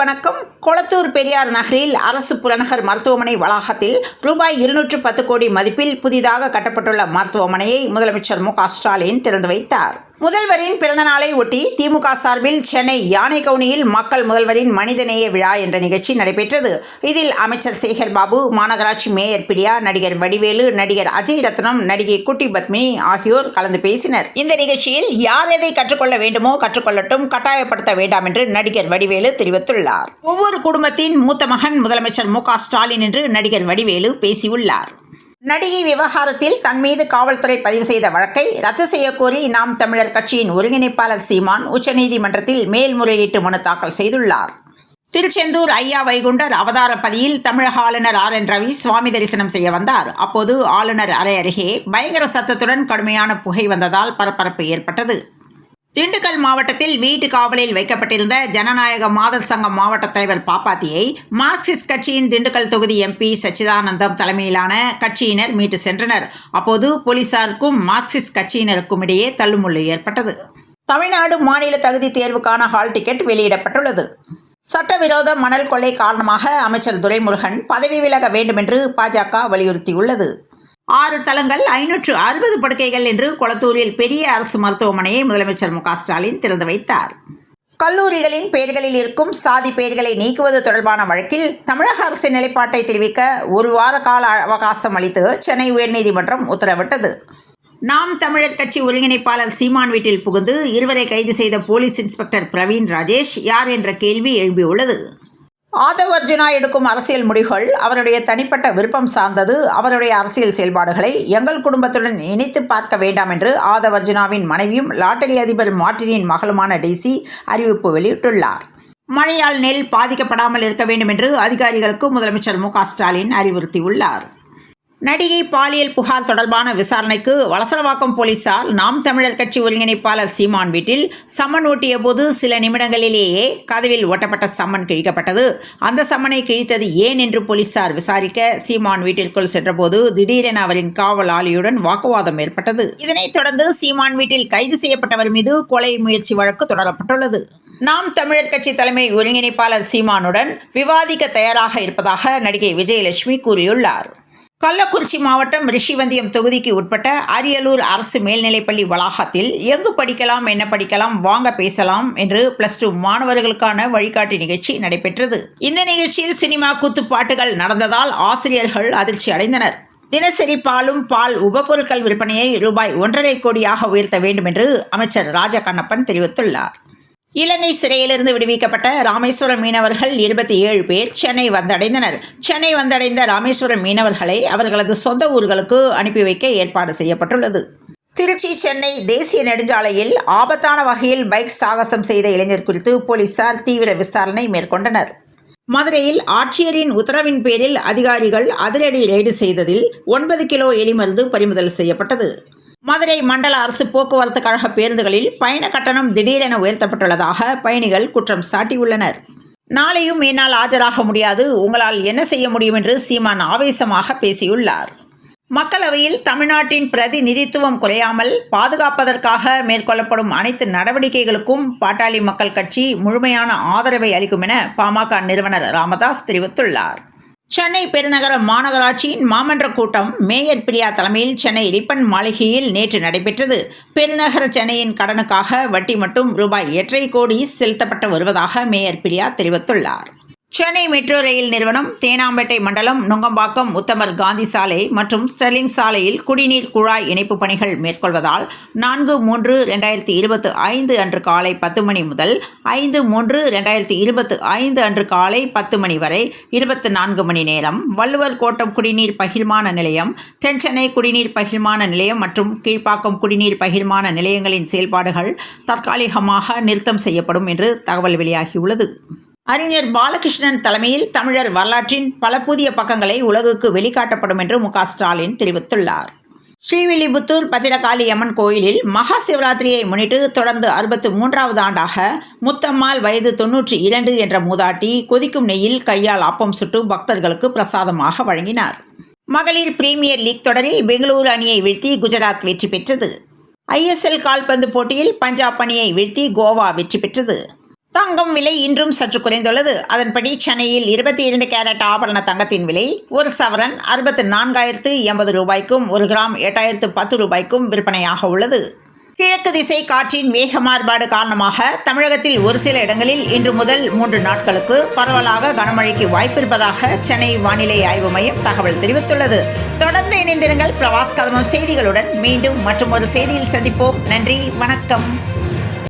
வணக்கம். கொளத்தூர் பெரியார் நகரில் அரசு புறநகர் மருத்துவமனை வளாகத்தில் ரூபாய் இருநூற்று பத்து கோடி மதிப்பில் புதிதாக கட்டப்பட்டுள்ள மருத்துவமனையை முதலமைச்சர் மு க ஸ்டாலின் திறந்து வைத்தார். முதல்வரின் பிறந்தநாளை ஒட்டி திமுக சார்பில் சென்னை யானைகவுனியில் மக்கள் முதல்வரின் மனிதநேய விழா என்ற நிகழ்ச்சி நடைபெற்றது. இதில் அமைச்சர் சேகர் பாபு மாநகராட்சி மேயர் பிரியா நடிகர் வடிவேலு நடிகர் அஜய் ரத்னம் நடிகை குட்டி பத்மினி ஆகியோர் கலந்து பேசினர். இந்த நிகழ்ச்சியில் யார் எதை கற்றுக்கொள்ள வேண்டுமோ கற்றுக்கொள்ளட்டும் கட்டாயப்படுத்த வேண்டாம் என்று நடிகர் வடிவேலு தெரிவித்துள்ளார். ஒவ்வொரு குடும்பத்தின் மூத்த மகன் முதலமைச்சர் மு ஸ்டாலின் என்று நடிகர் வடிவேலு பேசியுள்ளார். நடிகை விவகாரத்தில் தன் மீது காவல்துறை பதிவு செய்த வழக்கை ரத்து செய்யக்கோரி நாம் தமிழர் கட்சியின் ஒருங்கிணைப்பாளர் சீமான் உச்சநீதிமன்றத்தில் மேல்முறையீட்டு மனு தாக்கல் செய்துள்ளார். திருச்செந்தூர் ஐயா வைகுண்டர் அவதார பதியில் தமிழக ஆளுநர் ஆர் என் ரவி சுவாமி தரிசனம் செய்ய வந்தார். அப்போது ஆளுநர் அறை அருகே பயங்கர சத்தத்துடன் கடுமையான புகை வந்ததால் பரபரப்பு ஏற்பட்டது. திண்டுக்கல் மாவட்டத்தில் வீட்டு காவலில் வைக்கப்பட்டிருந்த ஜனநாயக மாதர் சங்கம் மாவட்ட தலைவர் பாப்பாத்தியை மார்க்சிஸ்ட் கட்சியின் திண்டுக்கல் தொகுதி எம்பி சச்சிதானந்தம் தலைமையிலான கட்சியினர் மீட்டு சென்றனர். அப்போது போலீசாருக்கும் மார்க்சிஸ்ட் கட்சியினருக்கும் இடையே தள்ளுமுள்ளு ஏற்பட்டது. தமிழ்நாடு மாநில தகுதி தேர்வுக்கான ஹால் டிக்கெட் வெளியிடப்பட்டுள்ளது. சட்டவிரோத மணல் கொள்ளை காரணமாக அமைச்சர் துரைமுருகன் பதவி விலக வேண்டுமென்று பாஜக வலியுறுத்தியுள்ளது. ஆறு தளங்கள் ஐநூற்று அறுபது படுக்கைகள் என்று கொளத்தூரில் பெரிய அரசு மருத்துவமனையை முதலமைச்சர் மு ஸ்டாலின் திறந்து வைத்தார். கல்லூரிகளின் பெயர்களில் இருக்கும் சாதி பெயர்களை நீக்குவது தொடர்பான வழக்கில் தமிழக அரசின் நிலைப்பாட்டை தெரிவிக்க ஒரு வார கால அவகாசம் அளித்து சென்னை உயர்நீதிமன்றம் உத்தரவிட்டது. நாம் தமிழர் கட்சி ஒருங்கிணைப்பாளர் சீமான் வீட்டில் புகுந்து இருவரை கைது செய்த போலீஸ் இன்ஸ்பெக்டர் பிரவீன் ராஜேஷ் யார் என்ற கேள்வி எழுப்பியுள்ளது ஆதவ் அர்ஜுனா எடுக்கும் அரசியல் முடிவுகள் அவருடைய தனிப்பட்ட விருப்பம் சார்ந்தது. அவருடைய அரசியல் செயல்பாடுகளை எங்கள் குடும்பத்துடன் இணைத்து பார்க்க வேண்டாம் என்று ஆதவ் அர்ஜுனாவின் மனைவியும் லாட்டரி அதிபர் மார்டினின் மகளுமான டிசி அறிவிப்பு வெளியிட்டுள்ளார். மழையால் நெல் பாதிக்கப்படாமல் இருக்க வேண்டும் என்று அதிகாரிகளுக்கு முதலமைச்சர் மு க ஸ்டாலின் அறிவுறுத்தியுள்ளார். நடிகை பாலியல் புகார் தொடர்பான விசாரணைக்கு வலசரவாக்கம் போலீசார் நாம் தமிழர் கட்சி ஒருங்கிணைப்பாளர் சீமான் வீட்டில் சம்மன் ஓட்டிய போது சில நிமிடங்களிலேயே கதவில் ஒட்டப்பட்ட சம்மன் கிழிக்கப்பட்டது. அந்த சம்மனை கிழித்தது ஏன் என்று போலீசார் விசாரிக்க சீமான் வீட்டிற்குள் சென்றபோது திடீரென அவரின் காவல் ஆளியுடன் வாக்குவாதம் ஏற்பட்டது. இதனைத் தொடர்ந்து சீமான் வீட்டில் கைது செய்யப்பட்டவர் மீது கொலை முயற்சி வழக்கு தொடரப்பட்டுள்ளது. நாம் தமிழர் கட்சி தலைமை ஒருங்கிணைப்பாளர் சீமானுடன் விவாதிக்க தயாராக இருப்பதாக நடிகை விஜயலட்சுமி கூறியுள்ளார். கள்ளக்குறிச்சி மாவட்டம் ரிஷிவந்தியம் தொகுதிக்கு உட்பட்ட அரியலூர் அரசு மேல்நிலைப்பள்ளி வளாகத்தில் எங்கு படிக்கலாம் என்ன படிக்கலாம் வாங்க பேசலாம் என்று பிளஸ் டூ மாணவர்களுக்கான வழிகாட்டி நிகழ்ச்சி நடைபெற்றது. இந்த நிகழ்ச்சியில் சினிமா குத்துப்பாட்டுகள் நடந்ததால் ஆசிரியர்கள் அதிர்ச்சி அடைந்தனர். தினசரி பாலும் பால் உபபொருட்கள் விற்பனையை ரூபாய் ஒன்றரை கோடியாக உயர்த்த வேண்டும் என்று அமைச்சர் ராஜ கண்ணப்பன் தெரிவித்துள்ளார். இலங்கை சிறையிலிருந்து விடுவிக்கப்பட்ட ராமேஸ்வரம் மீனவர்கள் இருபத்தி ஏழு பேர் சென்னை வந்தடைந்தனர். சென்னை வந்தடைந்த ராமேஸ்வரம் மீனவர்களை அவர்களது சொந்த ஊர்களுக்கு அனுப்பி வைக்க ஏற்பாடு செய்யப்பட்டுள்ளது. திருச்சி சென்னை தேசிய நெடுஞ்சாலையில் ஆபத்தான வகையில் பைக் சாகசம் செய்த இளைஞர் குறித்து போலீசார் தீவிர விசாரணை மேற்கொண்டனர். மதுரையில் ஆட்சியரின் உத்தரவின் பேரில் அதிகாரிகள் அதிரடி ரெய்டு செய்ததில் ஒன்பது கிலோ எலிமருந்து பறிமுதல் செய்யப்பட்டது. மதுரை மண்டல அரசு போக்குவரத்து கழக பேருந்துகளில் பயண கட்டணம் திடீரென உயர்த்தப்பட்டுள்ளதாக பயணிகள் குற்றம் சாட்டியுள்ளனர். நாளையும் என்னால் ஆஜராக முடியாது. உங்களால் என்ன செய்ய முடியும் என்று சீமான் ஆவேசமாக பேசியுள்ளார். மக்களவையில் தமிழ்நாட்டின் பிரதிநிதித்துவம் குறையாமல் பாதுகாப்பதற்காக மேற்கொள்ளப்படும் அனைத்து நடவடிக்கைகளுக்கும் பாட்டாளி மக்கள் கட்சி முழுமையான ஆதரவை அளிக்கும் என பாமக நிறுவனர் ராமதாஸ் தெரிவித்துள்ளார். சென்னை பெருநகர மாநகராட்சியின் மாமன்ற கூட்டம் மேயர் பிரியா தலைமையில் சென்னை ரிப்பன் மாளிகையில் நேற்று நடைபெற்றது. பெருநகர சென்னையின் கடனுக்காக வட்டி மட்டும் ரூபாய் எட்டரை கோடி செலுத்தப்பட்டு வருவதாக மேயர் பிரியா தெரிவித்துள்ளார். சென்னை மெட்ரோ ரயில் நிறுவனம் தேனாம்பேட்டை மண்டலம் நுங்கம்பாக்கம் உத்தமர் காந்தி சாலை மற்றும் ஸ்டெர்லிங் சாலையில் குடிநீர் குழாய் இணைப்பு பணிகள் மேற்கொள்வதால் நான்கு மூன்று ரெண்டாயிரத்தி இருபத்து ஐந்து அன்று காலை பத்து மணி முதல் ஐந்து மூன்று ரெண்டாயிரத்தி இருபத்து ஐந்து அன்று காலை பத்து மணி வரை இருபத்து நான்கு மணி நேரம் வள்ளுவர் கோட்டம் குடிநீர் பகிர்மான நிலையம் தென்சென்னை குடிநீர் பகிர்மான நிலையம் மற்றும் கீழ்ப்பாக்கம் குடிநீர் பகிர்மான நிலையங்களின் செயல்பாடுகள் தற்காலிகமாக நிறுத்தம் செய்யப்படும் என்று தகவல் வெளியாகியுள்ளது. அறிஞர் பாலகிருஷ்ணன் தலைமையில் தமிழர் வரலாற்றின் பல புதிய பக்கங்களை உலகுக்கு வெளிக்காட்டப்படும் என்று மு க ஸ்டாலின் தெரிவித்துள்ளார். ஸ்ரீவில்லிபுத்தூர் பத்திரகாளி அம்மன் கோயிலில் மகா சிவராத்திரியை முன்னிட்டு தொடர்ந்து அறுபத்து மூன்றாவது ஆண்டாக முத்தம்மாள் வயது தொன்னூற்றி இரண்டு என்ற மூதாட்டி கொதிக்கும் நெய்யில் கையால் அப்பம் சுட்டு பக்தர்களுக்கு பிரசாதமாக வழங்கினார். மகளிர் பிரீமியர் லீக் தொடரில் பெங்களூரு அணியை வீழ்த்தி குஜராத் வெற்றி பெற்றது. ஐஎஸ்எல் கால்பந்து போட்டியில் பஞ்சாப் அணியை வீழ்த்தி கோவா வெற்றி பெற்றது. தங்கம் விலை இன்றும் சற்று குறைந்துள்ளது. அதன்படி சென்னையில் இருபத்தி இரண்டு கேரட் ஆபரண தங்கத்தின் விலை ஒரு சவரன் அறுபத்து நான்காயிரத்து எண்பது ரூபாய்க்கும் ஒரு கிராம் எட்டாயிரத்து பத்து ரூபாய்க்கும் விற்பனையாக உள்ளது. கிழக்கு திசை காற்றின் வேக மாறுபாடு காரணமாக தமிழகத்தில் ஒரு சில இடங்களில் இன்று முதல் மூன்று நாட்களுக்கு பரவலாக கனமழைக்கு வாய்ப்பிருப்பதாக சென்னை வானிலை ஆய்வு மையம் தகவல் தெரிவித்துள்ளது. தொடர்ந்து இணைந்திருங்கள் பிரவாஸ் கதமம் செய்திகளுடன். மீண்டும் மற்றும் ஒரு செய்தியில் சந்திப்போம். நன்றி வணக்கம்.